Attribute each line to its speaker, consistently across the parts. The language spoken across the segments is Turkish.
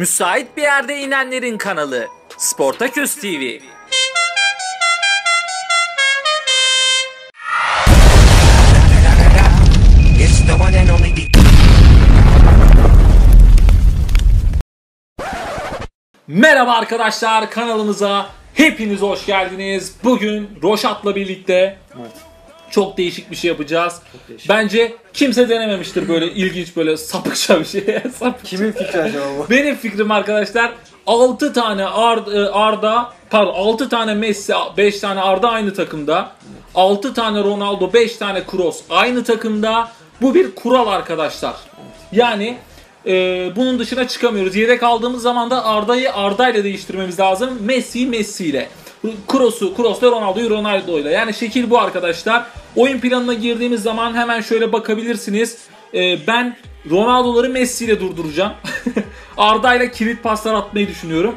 Speaker 1: Müsait bir yerde inenlerin kanalı Sportaküs TV.
Speaker 2: Merhaba arkadaşlar kanalımıza hepiniz hoş geldiniz. Bugün Roşat'la birlikte çok değişik bir şey yapacağız. Bence kimse denememiştir böyle ilginç böyle sapıkça bir şey. Sapıkça.
Speaker 3: Kimin fikri acaba bu?
Speaker 2: Benim fikrim arkadaşlar 6 tane Ar- e, Arda pardon 6 tane Messi 5 tane Arda aynı takımda. 6 tane Ronaldo 5 tane Kroos aynı takımda. Bu bir kural arkadaşlar. Yani e, bunun dışına çıkamıyoruz. Yedek aldığımız zaman da Arda'yı Arda ile değiştirmemiz lazım. Messi'yi Messi ile. Kroos'u Kroos'la Ronaldo'yu Ronaldo ile. Yani şekil bu arkadaşlar. Oyun planına girdiğimiz zaman hemen şöyle bakabilirsiniz. E, ben Ronaldo'ları Messi ile durduracağım. Arda ile kilit paslar atmayı düşünüyorum.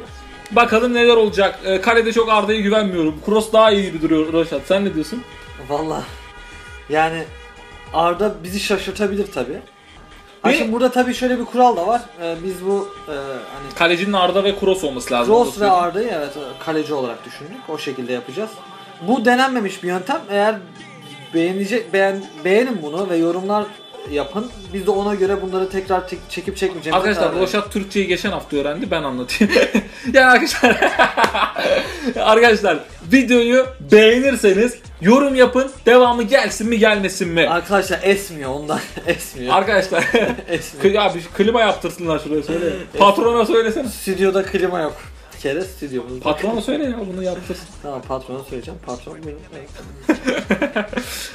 Speaker 2: Bakalım neler olacak. E, kalede çok Arda'ya güvenmiyorum. Kroos daha iyi gibi duruyor Roşat. Sen ne diyorsun?
Speaker 3: Valla. Yani Arda bizi şaşırtabilir tabi. Ha şimdi burada tabi şöyle bir kural da var. Ee, biz bu e, hani
Speaker 2: Kalecinin Arda ve Kroos olması lazım.
Speaker 3: Ross ve. Arda'yı evet kaleci olarak düşündük. O şekilde yapacağız. Bu denenmemiş bir yöntem. Eğer beğenecek beğen, beğenin bunu ve yorumlar yapın. Biz de ona göre bunları tekrar tek- çekip çekmeyeceğimize
Speaker 2: Arkadaşlar. Roşat Türkçeyi geçen hafta öğrendi ben anlatayım. yani arkadaşlar arkadaşlar videoyu beğenirseniz yorum yapın devamı gelsin mi gelmesin mi?
Speaker 3: Arkadaşlar esmiyor ondan esmiyor.
Speaker 2: Arkadaşlar
Speaker 3: esmiyor.
Speaker 2: ya bir klima yaptırsınlar şuraya söyle. Patrona söylesene.
Speaker 3: Stüdyoda klima yok. Bir kere stüdyomuzda.
Speaker 2: Patrona söyle ya bunu yaptırsın.
Speaker 3: Tamam patrona söyleyeceğim. Patron benim.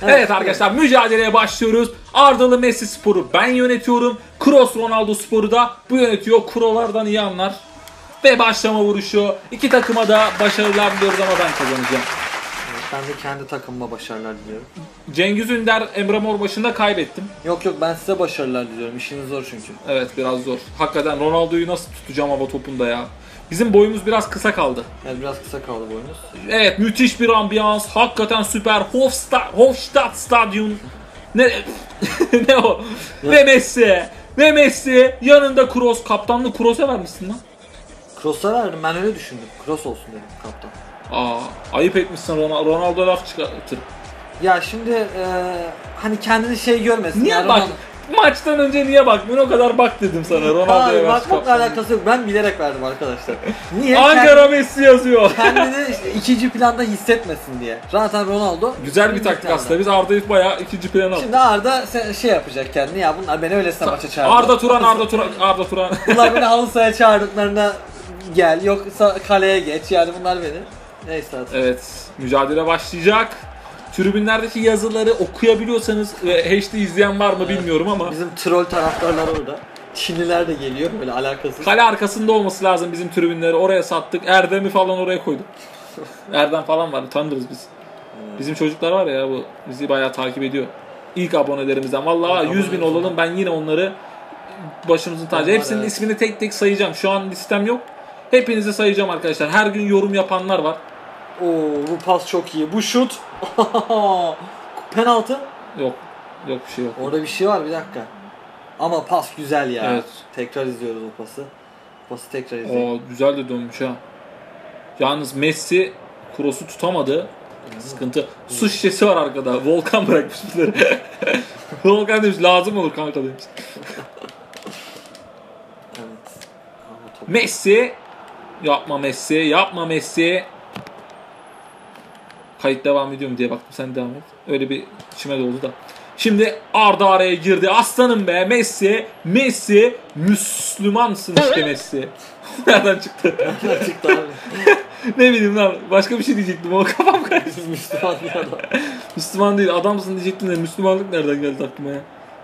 Speaker 2: Evet arkadaşlar mücadeleye başlıyoruz. Ardalı Messi sporu ben yönetiyorum. Kroos Ronaldo sporu da bu yönetiyor. Kurolardan iyi anlar. Ve başlama vuruşu. İki takıma da başarılar diliyoruz ama ben kazanacağım.
Speaker 3: Ben de kendi takımıma başarılar diliyorum.
Speaker 2: Cengiz Ünder Emre Mor başında kaybettim.
Speaker 3: Yok yok ben size başarılar diliyorum. İşiniz zor çünkü.
Speaker 2: Evet biraz zor. Hakikaten Ronaldo'yu nasıl tutacağım hava topunda ya. Bizim boyumuz biraz kısa kaldı.
Speaker 3: Evet biraz kısa kaldı boyunuz.
Speaker 2: Evet müthiş bir ambiyans. Hakikaten süper. Hofstadt, Hofstadt Stadyum. Ne ne o? Ve Messi. Ve Messi. Yanında Kroos. Kaptanlık Kroos'a vermişsin lan.
Speaker 3: Cross'a verdim ben öyle düşündüm. Cross olsun dedim kaptan.
Speaker 2: Aa, ayıp etmişsin Ronaldo, Ronaldo laf çıkartır.
Speaker 3: Ya şimdi e, hani kendini şey görmesin.
Speaker 2: Niye
Speaker 3: ya,
Speaker 2: bak?
Speaker 3: Ronaldo-
Speaker 2: Maçtan önce niye bakmıyorsun? O kadar bak dedim sana. Ronaldo'ya
Speaker 3: Hayır
Speaker 2: ver
Speaker 3: bakmakla alakası yok. Ben bilerek verdim arkadaşlar. Niye?
Speaker 2: Ankara Messi yazıyor.
Speaker 3: Kendini işte ikinci planda hissetmesin diye. Zaten Ronaldo
Speaker 2: Güzel bir
Speaker 3: ikinci
Speaker 2: taktik
Speaker 3: planda.
Speaker 2: aslında. Biz Arda'yı bayağı ikinci plana aldık.
Speaker 3: Şimdi Arda se- şey yapacak kendini ya bunlar beni öylesine maça çağırdı.
Speaker 2: Arda Turan, Arda Turan, Arda Turan.
Speaker 3: Bunlar beni halı sahaya çağırdıklarında gel yoksa kaleye geç yani bunlar beni. Neyse artık.
Speaker 2: Evet, mücadele başlayacak. Tribünlerdeki yazıları okuyabiliyorsanız ve HD izleyen var mı bilmiyorum ama
Speaker 3: Bizim troll taraftarlar orada. Çinliler de geliyor böyle alakasız.
Speaker 2: kale arkasında olması lazım bizim tribünleri. Oraya sattık. Erdem'i falan oraya koyduk. Erdem falan var. Tanırız biz. Bizim çocuklar var ya bu bizi bayağı takip ediyor. İlk abonelerimizden. Vallahi
Speaker 3: İlk
Speaker 2: 100 bin olalım ben yine onları başımızın tacı. Hepsinin
Speaker 3: evet.
Speaker 2: ismini tek tek sayacağım. Şu an listem yok. Hepinizi sayacağım arkadaşlar. Her gün yorum yapanlar var.
Speaker 3: Oo bu pas çok iyi. Bu şut. Penaltı.
Speaker 2: Yok. Yok bir şey yok.
Speaker 3: Orada bir şey var bir dakika. Ama pas güzel ya.
Speaker 2: Evet.
Speaker 3: Tekrar izliyoruz o pası. Pası tekrar izleyelim.
Speaker 2: Oo güzel de dönmüş ha. Yalnız Messi Kroos'u tutamadı. Sıkıntı. Su şişesi var arkada. Volkan bırakmış bizleri. Volkan demiş lazım olur kanka demiş.
Speaker 3: Evet.
Speaker 2: Messi. Yapma Messi. Yapma Messi. Kayıt devam ediyor mu diye baktım sen devam et. Öyle bir içime doldu da. Şimdi Arda araya girdi. Aslanım be Messi. Messi. Müslümansın işte Messi. Nereden çıktı?
Speaker 3: Çıktı abi.
Speaker 2: ne bileyim lan. Başka bir şey diyecektim ama kafam karıştı.
Speaker 3: Müslüman bir adam.
Speaker 2: Müslüman değil adamsın diyecektim de Müslümanlık nereden geldi aklıma ya?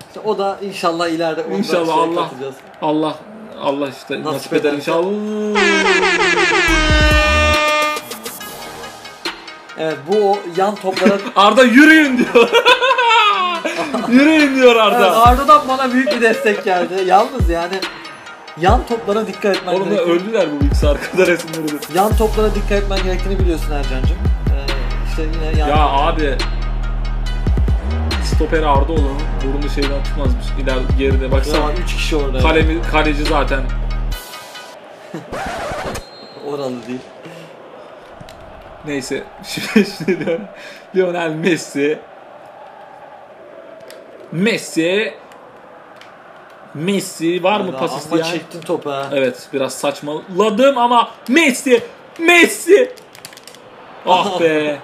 Speaker 3: İşte o da inşallah ileride ondan
Speaker 2: İnşallah
Speaker 3: şey
Speaker 2: Allah.
Speaker 3: katacağız.
Speaker 2: Allah Allah işte nasip,
Speaker 3: Nasip
Speaker 2: eder inşallah.
Speaker 3: Evet bu o yan toplara
Speaker 2: Arda yürüyün diyor. yürüyün diyor
Speaker 3: Evet,
Speaker 2: Arda.
Speaker 3: Arda'dan bana büyük bir destek geldi. Yalnız yani yan toplara dikkat etmen
Speaker 2: Oğlum
Speaker 3: gerekiyor.
Speaker 2: öldüler bu ikisi arkada resimleri de.
Speaker 3: Yan toplara dikkat etmen gerektiğini biliyorsun Ercan'cığım. Ee, işte yine yan
Speaker 2: Ya abi stoper Arda olanın burnu şeyden çıkmazmış. İler geride baksana.
Speaker 3: Ya 3 kişi orada.
Speaker 2: Kalemi, kaleci zaten.
Speaker 3: oralı değil.
Speaker 2: Neyse. Şimdi, Lionel- Messi. Messi. Messi var mı pas isteyen?
Speaker 3: çektin topu ha.
Speaker 2: Evet biraz saçmaladım ama Messi. Messi. Ah be.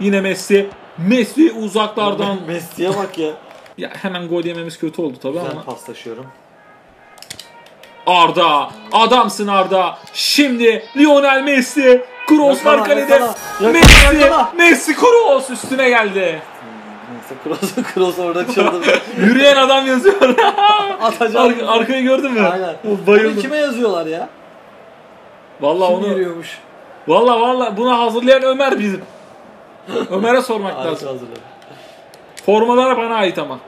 Speaker 2: Yine Messi. Messi uzaklardan.
Speaker 3: Messi'ye bak ya.
Speaker 2: ya hemen gol yememiz kötü oldu tabii
Speaker 3: Güzel
Speaker 2: ama.
Speaker 3: paslaşıyorum.
Speaker 2: Arda. Adamsın Arda. Şimdi Lionel Messi. Kroos var kalede. Messi.
Speaker 3: yakala.
Speaker 2: Messi Kroos üstüne geldi.
Speaker 3: Neyse Kroos, Kroos orada çıldırdı.
Speaker 2: Yürüyen adam yazıyor.
Speaker 3: Atacağım.
Speaker 2: Ar- arkayı gördün mü?
Speaker 3: Aynen. Bunu
Speaker 2: Bayıldım.
Speaker 3: kime yazıyorlar ya?
Speaker 2: Vallahi
Speaker 3: Kim
Speaker 2: onu
Speaker 3: yürüyormuş?
Speaker 2: Vallahi vallahi bunu hazırlayan Ömer bizim. Ömer'e sormak lazım.
Speaker 3: hazırladım.
Speaker 2: Formalar bana ait ama.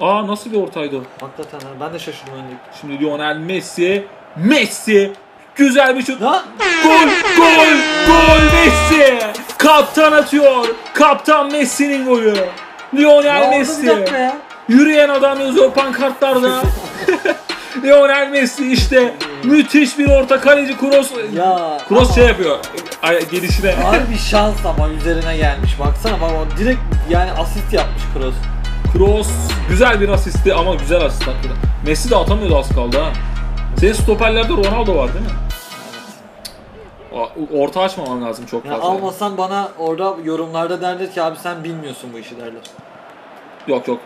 Speaker 2: Aa nasıl bir ortaydı o?
Speaker 3: Hakikaten ha, ben de şaşırdım öndeki.
Speaker 2: Şimdi Lionel Messi. Messi. Güzel bir şut.
Speaker 3: Ha?
Speaker 2: Gol, gol, gol Messi. Kaptan atıyor. Kaptan Messi'nin golü. Lionel
Speaker 3: Ya
Speaker 2: Messi.
Speaker 3: ya.
Speaker 2: Yürüyen adam yazıyor pankartlarda. Lionel Messi işte müthiş bir orta kaleci Kroos.
Speaker 3: Ya. Ama
Speaker 2: şey yapıyor. Ay, gelişine.
Speaker 3: Harbi şans ama üzerine gelmiş. Baksana bak o direkt yani asist yapmış Kroos.
Speaker 2: Kroos güzel bir asisti ama güzel asist hakikaten. Messi de atamıyordu az kaldı ha. Senin stoperlerde Ronaldo var değil mi? Orta açmaman lazım çok
Speaker 3: Yani
Speaker 2: fazla.
Speaker 3: almasan bana orada yorumlarda derler ki abi sen bilmiyorsun bu işi derler.
Speaker 2: Yok yok.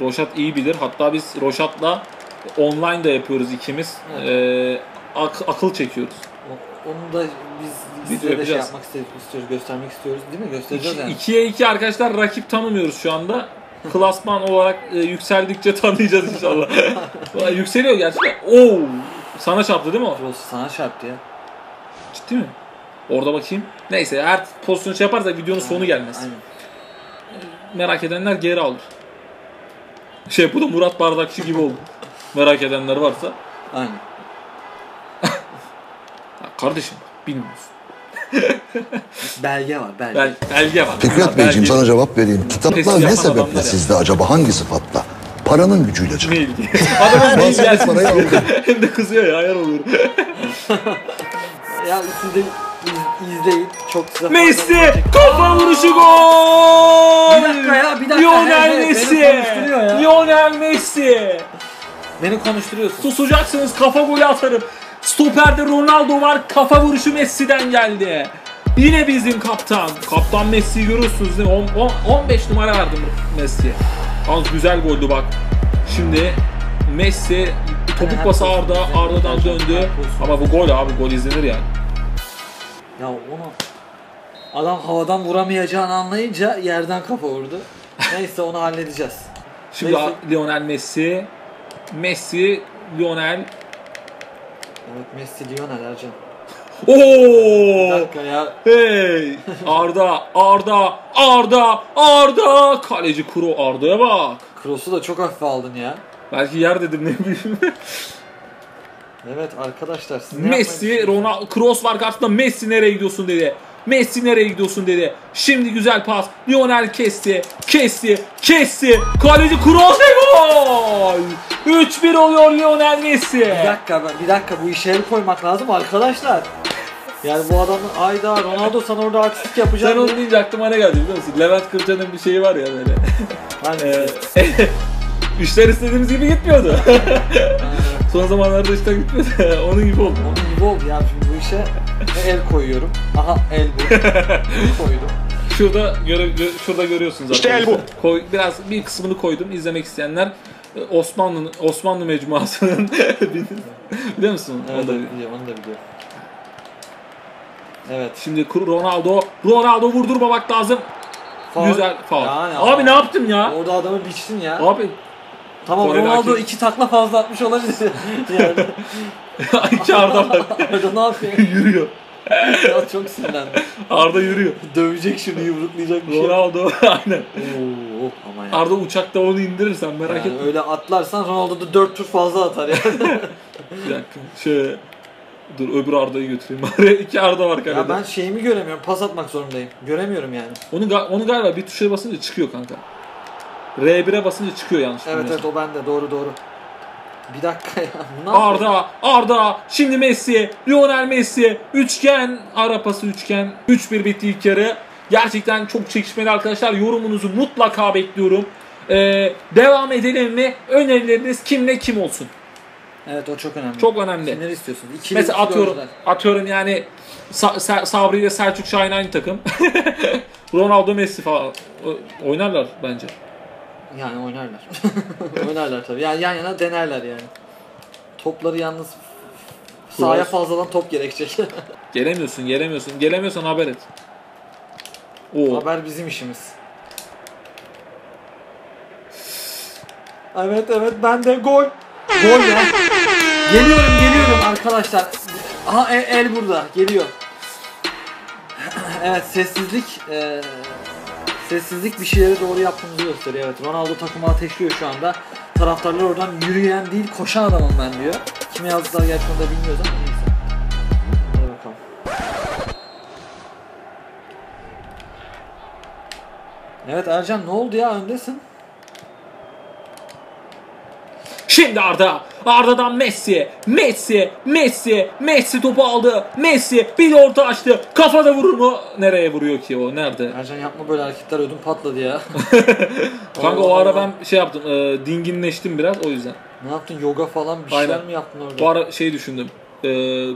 Speaker 2: Roşat iyi bilir. Hatta biz Roşat'la online da yapıyoruz ikimiz.
Speaker 3: Evet.
Speaker 2: Ee, ak- akıl çekiyoruz.
Speaker 3: Onu da biz size de şey yapmak istiyoruz, göstermek istiyoruz değil mi? Göstereceğiz yani.
Speaker 2: 2'ye 2 arkadaşlar rakip tanımıyoruz şu anda. Klasman olarak e, yükseldikçe tanıyacağız inşallah. Yükseliyor gerçekten. Oo! Sana çarptı değil mi o?
Speaker 3: Sana çarptı ya.
Speaker 2: Ciddi mi? Orada bakayım. Neyse her pozisyonu şey yaparsak videonun sonu gelmez.
Speaker 3: Aynen.
Speaker 2: Merak edenler geri alır. Şey bu da Murat Bardakçı gibi oldu. Merak edenler varsa.
Speaker 3: Aynen.
Speaker 2: Kardeşim bilmiyorsun.
Speaker 3: Belge var belge.
Speaker 2: Bel, belge var.
Speaker 4: Fikret Beyciğim sana cevap vereyim. Kitaplar ne sebeple sizde acaba? Hangi sıfatla? Paranın gücüyle çıktı.
Speaker 2: Adamın neyi gelsin
Speaker 4: parayı aldı.
Speaker 2: Hem de kızıyor ya ayar oluyorum.
Speaker 3: Ya siz de iz- izleyin. Çok size
Speaker 2: Messi kafa vuruşu gol!
Speaker 3: Bir dakika ya, bir dakika.
Speaker 2: Lionel Messi!
Speaker 3: beni konuşturuyor ya.
Speaker 2: Lionel Messi!
Speaker 3: Beni konuşturuyorsun.
Speaker 2: Susacaksınız kafa golü atarım. Stoperde Ronaldo var kafa vuruşu Messi'den geldi. Yine bizim kaptan. Kaptan Messi'yi görüyorsunuz değil mi? On- on- 15 numara verdim Messi'ye. Az güzel goldü bak. Şimdi Messi topuk bası Arda, Arda'dan döndü. Ama bu gol abi gol izlenir yani.
Speaker 3: Ya onu adam havadan vuramayacağını anlayınca yerden kafa vurdu. Neyse onu halledeceğiz.
Speaker 2: Şimdi
Speaker 3: Neyse.
Speaker 2: Lionel Messi, Messi, Lionel.
Speaker 3: Evet Messi Lionel Ercan.
Speaker 2: Oo!
Speaker 3: Bir dakika ya.
Speaker 2: Hey! Arda, Arda, Arda, Arda! Kaleci Kuro Arda'ya bak.
Speaker 3: Kroos'u da çok hafife aldın ya.
Speaker 2: Belki yer dedim ne bileyim.
Speaker 3: Evet arkadaşlar siz
Speaker 2: Messi? Ronaldo, Kroos var karşısında Messi nereye gidiyorsun dedi. Messi nereye gidiyorsun dedi. Şimdi güzel pas. Lionel kesti, kesti, kesti. Kaleci Kroos ve gol! 3-1 oluyor Lionel Messi.
Speaker 3: Bir dakika bir dakika bu işe el koymak lazım arkadaşlar. Yani bu adamın ayda Ronaldo sana orada artistik yapacak.
Speaker 2: Sen onu deyince aklıma ne geldi biliyor musun? Levent Kırca'nın bir şeyi var ya böyle.
Speaker 3: Hani
Speaker 2: işler istediğimiz gibi gitmiyordu. Son zamanlarda işler gitmiyordu. Onun gibi oldu.
Speaker 3: onun gibi oldu ya şimdi bu işe el koyuyorum. Aha el bu. koydum.
Speaker 2: Şurada göre, gö- şurada görüyorsunuz
Speaker 5: İşte el
Speaker 2: arkadaşlar. Koy, biraz bir kısmını koydum. İzlemek isteyenler e, Osmanlı Osmanlı mecmuasının biliyor musun?
Speaker 3: Evet
Speaker 2: O da-
Speaker 3: biliyorum onu da biliyorum. Evet.
Speaker 2: Şimdi Ronaldo Ronaldo vurdurmamak lazım.
Speaker 3: Faul.
Speaker 2: Güzel faul.
Speaker 3: Yani
Speaker 2: Abi
Speaker 3: ama-
Speaker 2: ne yaptın ya?
Speaker 3: Orada adamı biçtin ya.
Speaker 2: Abi
Speaker 3: tamam
Speaker 2: Oraya
Speaker 3: Ronaldo
Speaker 2: belki-
Speaker 3: iki takla fazla atmış olabilir. yani
Speaker 2: Arda var.
Speaker 3: orada ne yapıyor?
Speaker 2: yürüyor.
Speaker 3: ya çok sinirlendim.
Speaker 2: Arda yürüyor.
Speaker 3: Dövecek şimdi yumruklayacak bir şey.
Speaker 2: Ronaldo aynen.
Speaker 3: Oo, ama yani.
Speaker 2: Arda uçakta onu indirirsen merak
Speaker 3: Yani
Speaker 2: etme.
Speaker 3: öyle atlarsan Ronaldo da 4 tur fazla atar yani.
Speaker 2: Bir dakika. Şöyle dur öbür Arda'yı götüreyim. Araya iki Arda var kalede.
Speaker 3: ya ben şeyimi göremiyorum. Pas atmak zorundayım. Göremiyorum yani.
Speaker 2: Onu, ga- onu galiba bir tuşa basınca çıkıyor kanka. R1'e basınca çıkıyor yanlış
Speaker 3: Evet evet o bende doğru doğru. Bir dakika ya. Bu ne yapıyor?
Speaker 2: Arda, Arda, şimdi Messi, Lionel Messi, üçgen, ara pası üçgen, 3-1 bitti ilk yarı. Gerçekten çok çekişmeli arkadaşlar. Yorumunuzu mutlaka bekliyorum. Ee, devam edelim mi? Önerileriniz kimle kim olsun?
Speaker 3: Evet o çok önemli.
Speaker 2: Çok önemli.
Speaker 3: Kimleri istiyorsun? İkili,
Speaker 2: Mesela
Speaker 3: ikili
Speaker 2: atıyorum,
Speaker 3: oyuncular.
Speaker 2: atıyorum yani Sa- Sa- Sabri ile Selçuk Şahin aynı takım. Ronaldo Messi falan O- oynarlar bence.
Speaker 3: Yani oynarlar. oynarlar tabii. Yani yan yana denerler yani. Topları yalnız sahaya fazladan top gerekecek.
Speaker 2: Gelemiyorsun, gelemiyorsun. Gelemiyorsan haber et. Oo.
Speaker 3: Haber bizim işimiz. Evet evet ben de gol. Gol ya. Geliyorum geliyorum arkadaşlar. Aha el, el burada geliyor. evet sessizlik eee, sessizlik bir şeyleri doğru yaptığımızı gösteriyor. Evet Ronaldo takımı ateşliyor şu anda. Taraftarlar oradan yürüyen değil koşan adamım ben diyor. Kime yazdılar gerçi onu bilmiyoruz ama neyse. Hadi bakalım. Evet Ercan ne oldu ya öndesin?
Speaker 2: Şimdi Arda. Arda'dan Messi. Messi. Messi. Messi topu aldı. Messi bir orta açtı. Kafada vurur mu? Nereye vuruyor ki o? Nerede?
Speaker 3: Ercan yapma böyle hareketler ödüm patladı ya.
Speaker 2: Kanka o ara ben şey yaptım. E, dinginleştim biraz o yüzden.
Speaker 3: Ne yaptın yoga falan bir şeyler
Speaker 2: Aynen.
Speaker 3: mi yaptın orada?
Speaker 2: Bu ara şey düşündüm. E,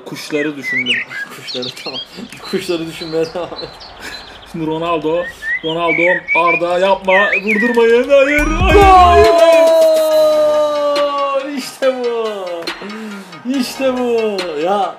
Speaker 2: kuşları düşündüm.
Speaker 3: Kuşları tamam. Kuşları düşünmeye devam et.
Speaker 2: Şimdi Ronaldo. Ronaldo. Arda yapma. Vurdurmayın. Hayır. Hayır. hayır.
Speaker 3: Gol! İşte bu. Ya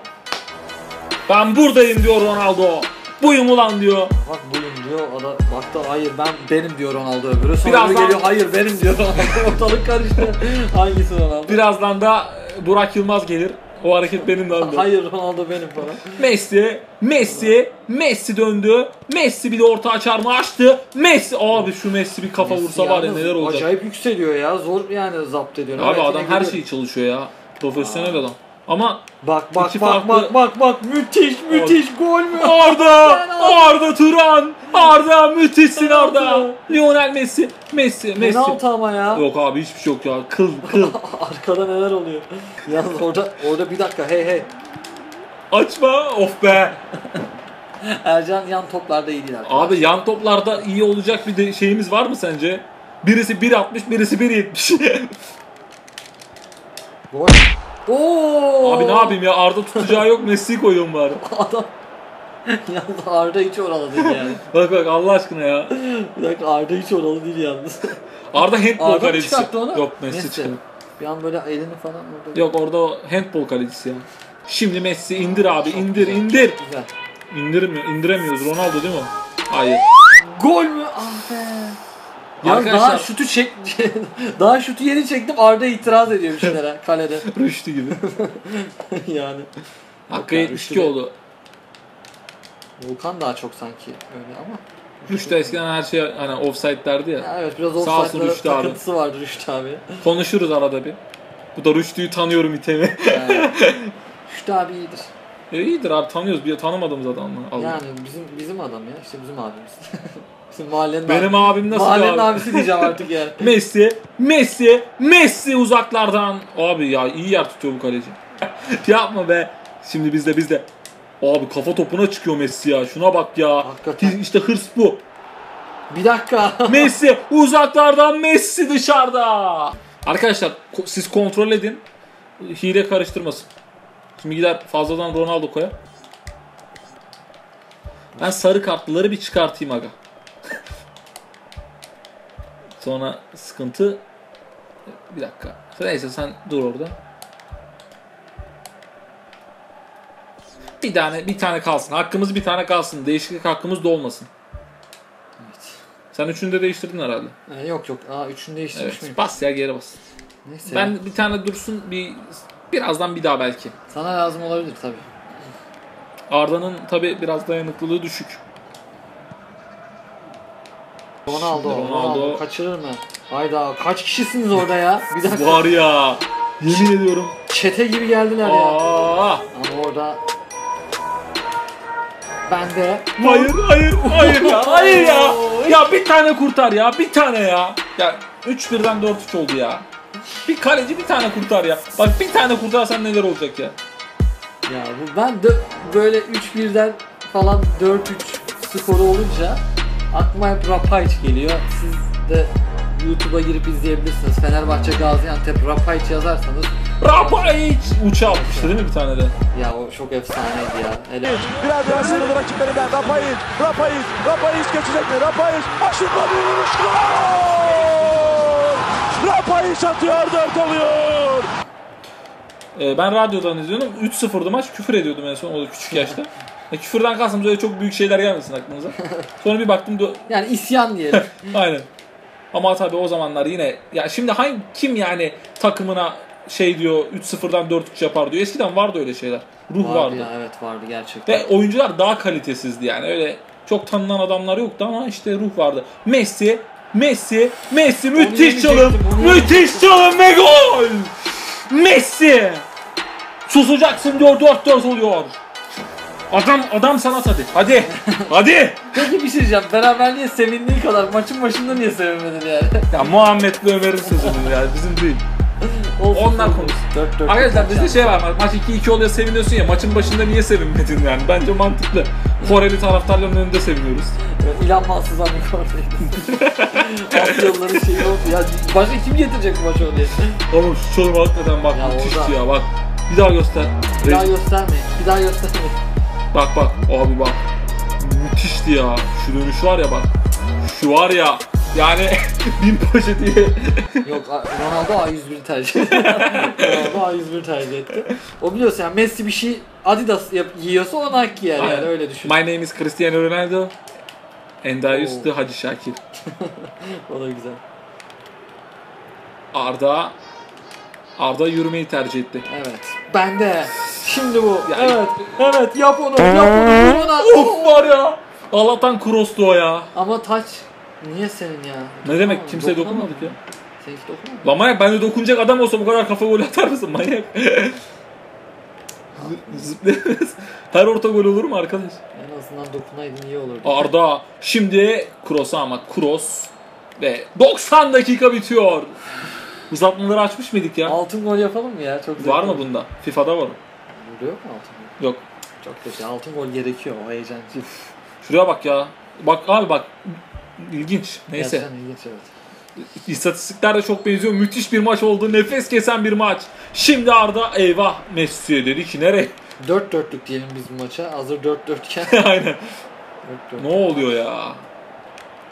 Speaker 2: Ben buradayım diyor Ronaldo. Buyum ulan diyor.
Speaker 3: bak buyum diyor. O da baktı hayır ben benim diyor Ronaldo öbürü. Sonra
Speaker 2: Birazdan-
Speaker 3: öbürü geliyor hayır benim diyor Ronaldo. Ortalık karıştı. Hangisi Ronaldo?
Speaker 2: Birazdan da Burak Yılmaz gelir. O hareket benim de
Speaker 3: Hayır Ronaldo benim falan.
Speaker 2: Messi, Messi, Messi döndü. Messi bir de orta açar mı açtı. Messi abi şu Messi bir kafa vursa var ya neler olacak.
Speaker 3: Acayip yükseliyor ya. Zor yani zapt ediyor.
Speaker 2: Abi
Speaker 3: Evet,
Speaker 2: adam her şeyi çalışıyor ya. Profesyonel adam. Ama
Speaker 3: Bak bak
Speaker 2: İki
Speaker 3: bak
Speaker 2: farklı-
Speaker 3: bak bak bak müthiş müthiş gol mü?
Speaker 2: Arda, Arda Turan, Arda müthişsin. Arda. Lionel Messi, Messi, Messi.
Speaker 3: Penaltı ama ya.
Speaker 2: Yok abi hiçbir şey yok ya. Kıl, kıl.
Speaker 3: Arkada neler oluyor? Yalnız orada orada bir dakika hey hey.
Speaker 2: Açma. Of be.
Speaker 3: Ercan yan toplarda iyi değil arkadaşlar.
Speaker 2: Abi yan toplarda iyi olacak bir de şeyimiz var mı sence? Birisi 1.60, birisi 1.70.
Speaker 3: Gol. Oo!
Speaker 2: Abi ne yapayım ya Arda tutacağı yok Messi'yi koyuyorum bari.
Speaker 3: Adam Yalnız Arda hiç oralı değil yani.
Speaker 2: Bak bak Allah aşkına ya.
Speaker 3: Bir dakika Arda hiç oralı değil yalnız.
Speaker 2: Arda handball
Speaker 3: Arda
Speaker 2: kalecisi.
Speaker 3: çıkarttı onu?
Speaker 2: Yok Messi,
Speaker 3: Messi.
Speaker 2: çıkarttı.
Speaker 3: Bir an böyle elini falan orada.
Speaker 2: Yok orada o handball kalecisi ya. Şimdi Messi indir abi indir indir.
Speaker 3: Güzel.
Speaker 2: İndirmiyor, indiremiyoruz Ronaldo değil mi? Hayır.
Speaker 3: Gol mü? Be. Ya
Speaker 2: Arkadaşlar-
Speaker 3: daha şutu çek daha şutu yeni çektim Arda itiraz ediyor bir şeylere kalede.
Speaker 2: Rüştü gibi.
Speaker 3: yani.
Speaker 2: Hakkı
Speaker 3: ya,
Speaker 2: 72
Speaker 3: Rüştü de-
Speaker 2: oldu.
Speaker 3: Volkan daha çok sanki öyle ama.
Speaker 2: Rüştü eskiden her şey hani offside derdi ya.
Speaker 3: Ya evet biraz offside'lara
Speaker 2: Rüştü abi.
Speaker 3: takıntısı vardı Rüştü abi.
Speaker 2: Konuşuruz arada bir. Bu da Rüştü'yü tanıyorum itemi.
Speaker 3: Yani, Rüştü abi iyidir.
Speaker 2: E iyidir abi tanıyoruz. Bir tanımadığımız adamlar. Allah.
Speaker 3: Yani bizim bizim adam ya işte bizim abimiz. bizim mahallenin
Speaker 2: Benim
Speaker 3: abi.
Speaker 2: abim nasıl
Speaker 3: Mahallenin
Speaker 2: abi?
Speaker 3: abisi diyeceğim artık yani.
Speaker 2: Messi, Messi, Messi uzaklardan. Abi ya iyi yer tutuyor bu kaleci. Yapma be. Şimdi bizde bizde. Abi kafa topuna çıkıyor Messi ya. Şuna bak ya.
Speaker 3: Hakikaten.
Speaker 2: İşte hırs bu.
Speaker 3: Bir dakika.
Speaker 2: Messi uzaklardan Messi dışarıda. Arkadaşlar siz kontrol edin. Hile karıştırmasın. Şimdi gider fazladan Ronaldo koyar. Ben sarı kartlıları bir çıkartayım aga. Sonra sıkıntı. Bir dakika. Neyse sen dur orada. Bir tane bir tane kalsın. Hakkımız bir tane kalsın. Değişiklik hakkımız da olmasın. Sen üçünü de değiştirdin herhalde.
Speaker 3: Ee, yok yok. Aa üçünü değiştirmiş
Speaker 2: Evet.
Speaker 3: miyim?
Speaker 2: Bas ya geri bas.
Speaker 3: Neyse.
Speaker 2: Ben bir tane dursun bir birazdan bir daha belki.
Speaker 3: Sana lazım olabilir tabii.
Speaker 2: Arda'nın tabi biraz dayanıklılığı düşük.
Speaker 3: Ronaldo, Ronaldo,
Speaker 2: Ronaldo-
Speaker 3: kaçırır mı? Hayda kaç kişisiniz orada ya? Bir dakika.
Speaker 2: Var ya. Yemin ediyorum.
Speaker 3: Çete gibi geldiler ya.
Speaker 2: Aa,
Speaker 3: Ama orada ben de
Speaker 2: hayır hayır hayır ya hayır ya. Ya bir tane kurtar ya bir tane ya. Ya 3 birden 4-3 oldu ya. Bir kaleci bir tane kurtar ya. Bak bir tane kurtarsan neler olacak ya.
Speaker 3: Ya bu ben de böyle 3-1'den falan 4-3 skoru olunca aklıma hep Rapayic geliyor. Siz de YouTube'a girip izleyebilirsiniz. Fenerbahçe Gaziantep Rapayic yazarsanız
Speaker 2: Rapayic uçağı atmıştı değil mi bir tane de?
Speaker 3: ya o çok efsaneydi ya. Hele
Speaker 6: Biraz biraz sınırlı rakiplerinden Rapayic, Rapayic, Rapayic geçecek mi? Rapayic aşırma bir vuruş gol! Rapayic atıyor 4 oluyor.
Speaker 2: Ee, ben radyodan izliyordum. 3-0'dı maç. Küfür ediyordum en son o da küçük yaşta. E, küfürden kastım öyle çok büyük şeyler gelmesin aklınıza. Sonra bir baktım dö-
Speaker 3: yani isyan diyelim.
Speaker 2: Aynen. Ama tabii o zamanlar yine ya şimdi hangi kim yani takımına şey diyor 3-0'dan 4-3 yapar diyor. Eskiden vardı öyle şeyler. Ruh
Speaker 3: vardı
Speaker 2: vardı.
Speaker 3: ya evet vardı gerçekten.
Speaker 2: Ve oyuncular daha kalitesizdi yani. Öyle çok tanınan adamlar yoktu ama işte ruh vardı. Messi, Messi, Messi müthiş çalım. Müthiş çalım ve gol. Messi. Susacaksın diyor 4-4 oluyor. Adam adam sanat hadi. Hadi. hadi.
Speaker 3: Peki bir şey diyeceğim. Beraberliğe sevindiğin kadar maçın başında niye sevinmedin yani?
Speaker 2: Ya Muhammed'le Ömer'in sözü bu yani bizim değil.
Speaker 3: Olsun,
Speaker 2: Onlar
Speaker 3: olsun. 4-4
Speaker 2: Arkadaşlar bizde şey var maç 2-2 oluyor seviniyorsun ya maçın başında niye sevinmedin yani bence mantıklı. Koreli taraftarların önünde seviniyoruz.
Speaker 3: İlan Mansız Amik oradaydı. Afyonların şeyi oldu. Ya başka kim getirecek bu maçı oraya?
Speaker 2: Oğlum şu çalım hakikaten bak
Speaker 3: Ya
Speaker 2: müthişti
Speaker 3: orada-
Speaker 2: ya bak. Bir daha göster.
Speaker 3: Bir daha
Speaker 2: Reis-
Speaker 3: göstermeyin. Bir daha göstermeyin.
Speaker 2: Bak bak abi bak. Müthişti ya. Şu dönüş var ya bak. Şu var ya. Yani bin poşeti.
Speaker 3: Yok A- Ronaldo A101 tercih etti. Ronaldo A101 tercih etti. O biliyorsun yani Messi bir şey Adidas yap, giyiyorsa o Nike giyer yani
Speaker 2: Aynen.
Speaker 3: öyle düşün.
Speaker 2: My name is Cristiano Ronaldo. And I used to. Hacı Şakir.
Speaker 3: O da güzel.
Speaker 2: Arda Arda yürümeyi tercih etti.
Speaker 3: Evet. Bende. Şimdi bu.
Speaker 2: Ya-
Speaker 3: evet. Evet yap onu. Yap onu. Vur ona.
Speaker 2: Of var ya. Allah'tan Kroos'tu o ya.
Speaker 3: Ama taç niye senin ya?
Speaker 2: Ne demek kimseye dokunmadık ya.
Speaker 3: Sen hiç dokunmadın.
Speaker 2: Lan manyak ben de dokunacak adam olsa bu kadar kafa gol atar mısın manyak? Zıplayamaz. Her orta gol olur mu arkadaş?
Speaker 3: En azından dokunaydın iyi olurdu.
Speaker 2: Arda şimdi Kroos'a ama Kroos ve 90 dakika bitiyor. Uzatmaları açmış mıydık ya?
Speaker 3: Altın gol yapalım mı ya? Çok
Speaker 2: Var mı bunda? FIFA'da var.
Speaker 3: Burada yok mu altın gol?
Speaker 2: Yok.
Speaker 3: Çok kötü. Altın gol gerekiyor o heyecan.
Speaker 2: Şuraya bak ya. Bak abi bak. İlginç. Neyse.
Speaker 3: Gerçekten ilginç evet.
Speaker 2: İstatistikler de çok benziyor. Müthiş bir maç oldu. Nefes kesen bir maç. Şimdi Arda eyvah Messi'ye dedi ki nereye?
Speaker 3: Dört dörtlük diyelim biz bu maça. Hazır dört dörtken.
Speaker 2: Aynen.
Speaker 3: dört dört.
Speaker 2: Ne oluyor ya?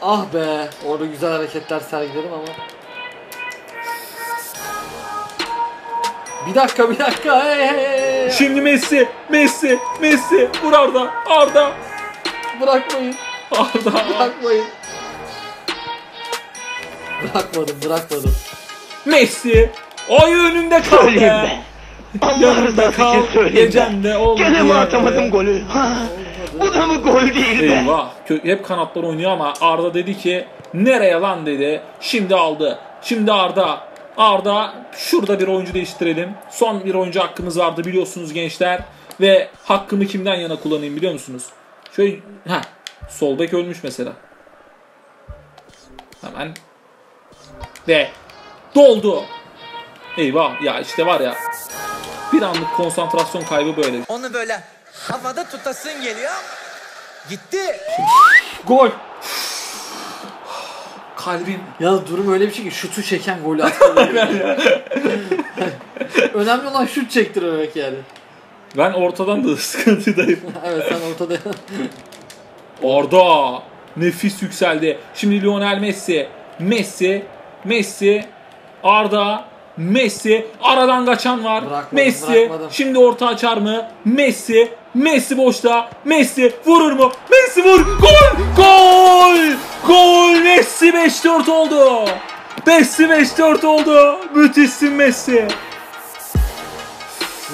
Speaker 3: Ah be. Orada güzel hareketler sergiledim ama. Bir dakika bir dakika. Hey hey hey.
Speaker 2: Şimdi Messi, Messi, Messi. Vur Arda, Arda,
Speaker 3: Bırakmayın.
Speaker 2: Arda.
Speaker 3: Bırakmayın. Bırakmadım bırakmadım.
Speaker 2: Messi. Ay önünde kal be. Yanında kal. Gecemde ol.
Speaker 7: Gene mi
Speaker 2: diye.
Speaker 7: atamadım golü? Ha, bu da mı gol değil be?
Speaker 2: Eyvah. Kö- Hep kanatlar oynuyor ama Arda dedi ki nereye lan dedi. Şimdi aldı. Şimdi Arda. Arda şurada bir oyuncu değiştirelim. Son bir oyuncu hakkımız vardı biliyorsunuz gençler. Ve hakkımı kimden yana kullanayım biliyor musunuz? Şöyle ha sol bek ölmüş mesela. Hemen ve doldu. Eyvah ya işte var ya bir anlık konsantrasyon kaybı böyle.
Speaker 8: Onu böyle havada tutasın geliyor. Gitti.
Speaker 3: Gol.
Speaker 2: Kalbim
Speaker 3: Ya durum öyle bir şey ki şutu çeken golü attı. Önemli olan şut çektirmemek yani.
Speaker 2: ben ortadan da sıkıntıdayım.
Speaker 3: Evet sen ortada.
Speaker 2: Arda nefis yükseldi. Şimdi Lionel Messi. Messi. Messi. Arda. Messi. Aradan kaçan var.
Speaker 3: Bırakmadım,
Speaker 2: Messi.
Speaker 3: bırakmadım.
Speaker 2: Şimdi orta açar mı? Messi. Messi boşta. Messi vurur mu? Messi vur. Gol! Gol! Gol! Messi 5-4 oldu. Messi 5-4 oldu. Müthişsin Messi.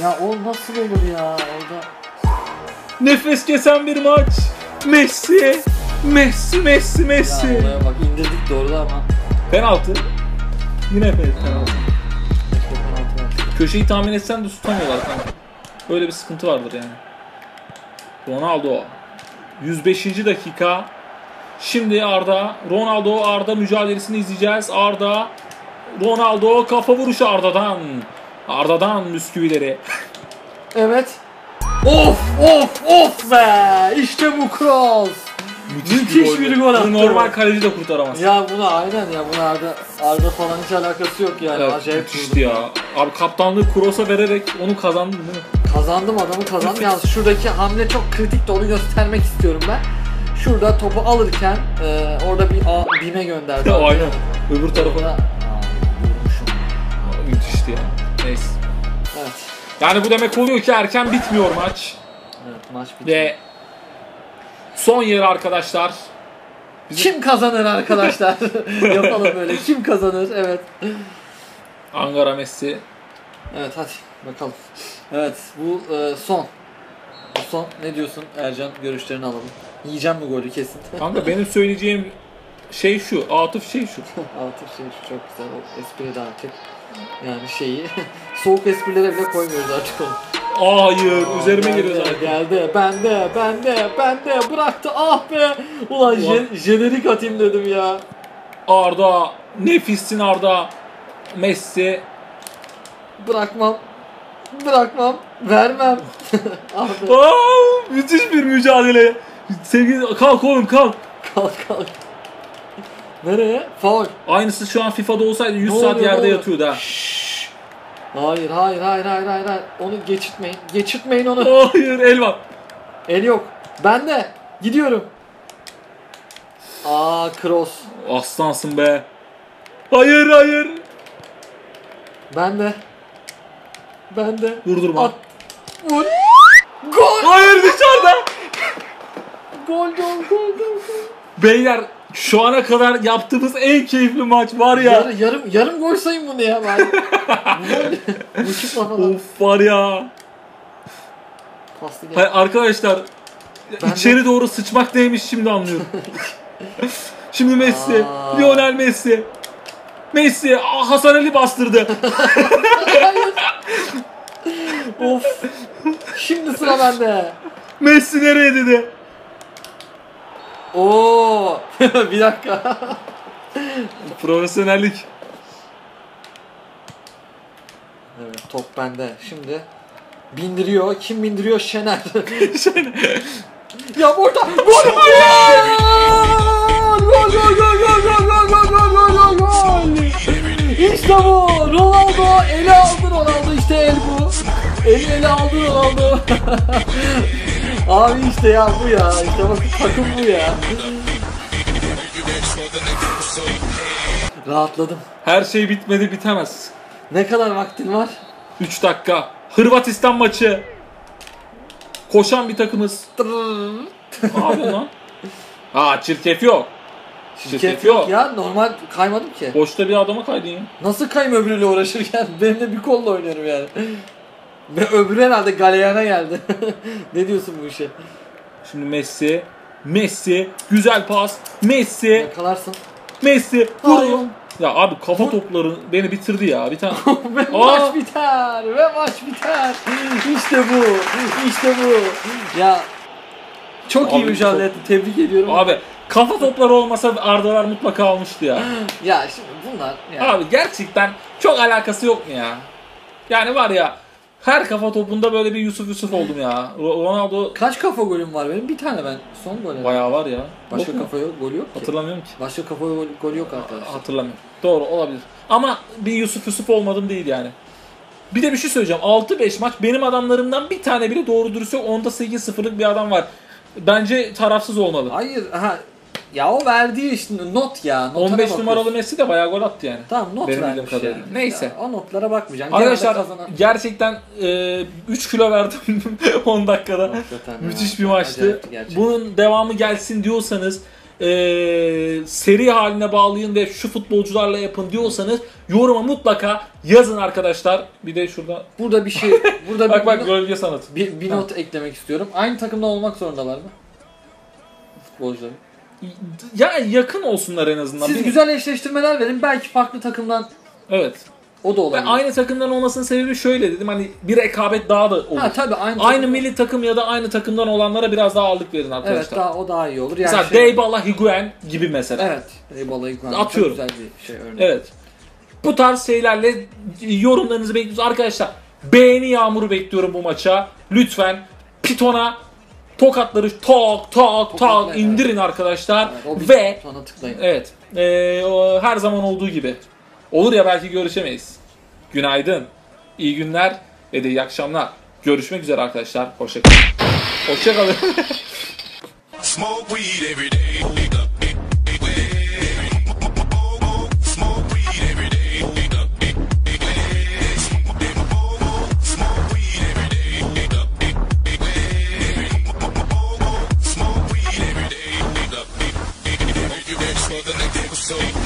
Speaker 3: ya o nasıl olur ya orada.
Speaker 2: Nefes kesen bir maç. Messi. Messi, Messi, Messi.
Speaker 3: Ya olaya bak indirdik doğru da ama.
Speaker 2: Penaltı. Yine penaltı. Köşeyi tahmin etsen de tutamıyorlar kanka. Öyle bir sıkıntı vardır yani. Ronaldo. 105. dakika. Şimdi Arda. Ronaldo Arda mücadelesini izleyeceğiz. Arda. Ronaldo kafa vuruşu Arda'dan. Arda'dan bisküvileri.
Speaker 3: Evet. Of of of be. İşte bu cross. Müthiş bir gol attı.
Speaker 2: Normal kaleci de kurtaramaz.
Speaker 3: Ya buna aynen ya buna Arda, Arda falan hiç alakası yok yani.
Speaker 2: Evet,
Speaker 3: Acayip
Speaker 2: müthişti ya. Abi kaptanlığı Kroos'a vererek onu kazandın değil mi?
Speaker 3: Kazandım adamı kazandım. Yalnız şuradaki hamle çok kritikti onu göstermek istiyorum ben. Şurada topu alırken e, orada bir a, bime gönderdi.
Speaker 2: Aynen. Öbür
Speaker 3: Orada-
Speaker 2: tarafa
Speaker 3: Aa, vurmuşum.
Speaker 2: müthişti ya. Neyse.
Speaker 3: Evet.
Speaker 2: Yani bu demek oluyor ki erken bitmiyor maç.
Speaker 3: Evet maç bitti.
Speaker 2: Ve son yer arkadaşlar.
Speaker 3: Kim kazanır arkadaşlar? Yapalım böyle. Kim kazanır? Evet.
Speaker 2: Ankara Messi.
Speaker 3: Evet hadi bakalım. Evet bu e, son. Bu son. Ne diyorsun Ercan? Görüşlerini alalım. Yiyeceğim mi golü kesin?
Speaker 2: Kanka benim söyleyeceğim şey şu. Atıf şey şu.
Speaker 3: Altı şey şu çok güzel. Espri de artık. Yani şeyi. Soğuk esprilere bile koymuyoruz artık onu.
Speaker 2: Aa, hayır üzerime geliyor zaten.
Speaker 3: Geldi. Bende, bende, bende. Bıraktı. Ah be. Ulan je- jenerik atayım dedim ya.
Speaker 2: Arda. Nefissin Arda. Messi.
Speaker 3: Bırakmam. Bırakmam. Vermem. ah be.
Speaker 2: Aa, müthiş bir mücadele. Sevgili kalk oğlum kalk.
Speaker 3: Kalk kalk. Nereye? Faul.
Speaker 2: Aynısı şu an FIFA'da olsaydı 100
Speaker 3: Ne
Speaker 2: saat
Speaker 3: oluyor, ne
Speaker 2: yerde
Speaker 3: oluyor?
Speaker 2: yatıyordu ha.
Speaker 3: Hayır, hayır, hayır, hayır, hayır, hayır. Onu geçirtmeyin. Geçirtmeyin onu.
Speaker 2: Hayır Elvan.
Speaker 3: El yok. Ben de. Gidiyorum. Aa, cross.
Speaker 2: Aslansın be. Hayır hayır.
Speaker 3: Ben de. Ben de.
Speaker 2: Vurdurma.
Speaker 3: At. Vur. Gol!
Speaker 2: Hayır dışarıda.
Speaker 3: Gol, gol, gol, gol, gol.
Speaker 2: Beyler şu ana kadar yaptığımız en keyifli maç var ya.
Speaker 3: Yarım, yarım, yarım gol sayın bunu ya bari.
Speaker 2: Of var ya. Hayır, arkadaşlar
Speaker 3: Ben de-
Speaker 2: içeri doğru sıçmak neymiş şimdi anlıyorum. şimdi Messi,
Speaker 3: Aa.
Speaker 2: Lionel Messi. Messi, ah, Hasan Ali bastırdı.
Speaker 3: Of. Şimdi sıra bende.
Speaker 2: Messi nereye dedi?
Speaker 3: Oo. bir dakika.
Speaker 2: Profesyonellik.
Speaker 3: Evet top bende. Şimdi bindiriyor. Kim bindiriyor? Şener. ya burada gol gol gol gol gol gol gol gol gol gol gol gol gol İşte bu Ronaldo eli aldı Ronaldo işte el bu eli eli aldı Ronaldo Abi işte ya bu ya işte bak takım bu ya Rahatladım
Speaker 2: Her şey bitmedi bitemez.
Speaker 3: Ne kadar vaktin var?
Speaker 2: 3 dakika. Hırvatistan maçı. Koşan bir takımız. Abi lan. Aa çirkef yok.
Speaker 3: Şirket yok ya normal kaymadım ki.
Speaker 2: Boşta bir adama kaydın ya.
Speaker 3: Nasıl kayım öbürüyle uğraşırken benim de bir kolla oynuyorum yani. Ve öbürü herhalde galeyana geldi. ne diyorsun bu işe?
Speaker 2: Şimdi Messi. Messi. Güzel pas. Messi.
Speaker 3: Yakalarsın.
Speaker 2: Messi.
Speaker 3: Hayır.
Speaker 2: Vuruyor. Ya abi kafa topları beni bitirdi ya. Bir tane.
Speaker 3: ve
Speaker 2: Aa!
Speaker 3: maç biter. Ve maç biter. İşte bu. İşte bu. Ya çok iyi
Speaker 2: Abi
Speaker 3: mücadele etti. Tebrik ediyorum.
Speaker 2: abi kafa topları olmasa Ardalar mutlaka almıştı ya.
Speaker 3: Ya şimdi bunlar ya.
Speaker 2: Abi gerçekten çok alakası yok mu ya? Yani var ya her kafa topunda böyle bir Yusuf Yusuf oldum ya. Ro- Ronaldo
Speaker 3: Kaç kafa golüm var benim? Bir tane ben. Son gol. herhalde.
Speaker 2: bayağı var ya.
Speaker 3: Başka
Speaker 2: Yok mu?
Speaker 3: kafa yok, gol yok ki.
Speaker 2: Hatırlamıyorum ki.
Speaker 3: Başka kafa gol, gol yok arkadaşlar.
Speaker 2: Hatırlamıyorum. Doğru olabilir. Ama bir Yusuf Yusuf olmadım değil yani. Bir de bir şey söyleyeceğim. 6-5 maç benim adamlarımdan bir tane bile doğru dürüst yok. Onda 8-0'lık bir adam var. Bence tarafsız olmalı.
Speaker 3: Hayır ha ya o verdiği işte not ya. notlara
Speaker 2: 15
Speaker 3: bakıyorsun.
Speaker 2: numaralı Messi de bayağı gol attı yani.
Speaker 3: Tamam not
Speaker 2: Benim
Speaker 3: vermiş
Speaker 2: kadarıyla.
Speaker 3: yani.
Speaker 2: Neyse.
Speaker 3: Ya, o notlara bakmayacaksın.
Speaker 2: Arkadaşlar
Speaker 3: kazanan-
Speaker 2: gerçekten e, 3 kilo verdim 10 dakikada.
Speaker 3: Hakikaten.
Speaker 2: Müthiş bir maçtı. Bunun devamı gelsin diyorsanız e, seri haline bağlayın ve şu futbolcularla yapın diyorsanız yoruma mutlaka yazın arkadaşlar. Bir de şurada
Speaker 3: Burada bir şey burada
Speaker 2: bak
Speaker 3: bir,
Speaker 2: bak gölge sanatı.
Speaker 3: bir, bir not eklemek istiyorum. Aynı takımda olmak zorundalar mı? Futbolcuların.
Speaker 2: Ya yakın olsunlar en azından.
Speaker 3: Siz
Speaker 2: Bir-
Speaker 3: güzel eşleştirmeler verin. Belki farklı takımdan
Speaker 2: Evet.
Speaker 3: o da
Speaker 2: Ve
Speaker 3: olabilir.
Speaker 2: aynı takımdan olmasının sebebi şöyle dedim hani bir rekabet daha da olur.
Speaker 3: Ha tabii aynı
Speaker 2: aynı milli takım ya da aynı takımdan olanlara biraz daha ağırlık verin arkadaşlar.
Speaker 3: Evet daha o daha iyi olur. Yani
Speaker 2: Mesela
Speaker 3: şey-
Speaker 2: Dybala, Higuain gibi mesela.
Speaker 3: Evet. Eyvallah Higuain.
Speaker 2: Atıyorum.
Speaker 3: Çok güzel bir şey örnek.
Speaker 2: Evet. Bu tarz şeylerle yorumlarınızı bekliyoruz. Arkadaşlar beğeni yağmuru bekliyorum bu maça. Lütfen Piton'a tokatları tak tak tak
Speaker 3: Tokatla,
Speaker 2: indirin arkadaşlar.
Speaker 3: Evet, o bir
Speaker 2: Ve
Speaker 3: butona tıklayın.
Speaker 2: evet e, o her zaman olduğu gibi. Olur ya belki görüşemeyiz. Günaydın. iyi günler ve de iyi akşamlar. Görüşmek üzere arkadaşlar. Hoşçakalın. Hoşçakalın.
Speaker 9: Smoke weed every day. so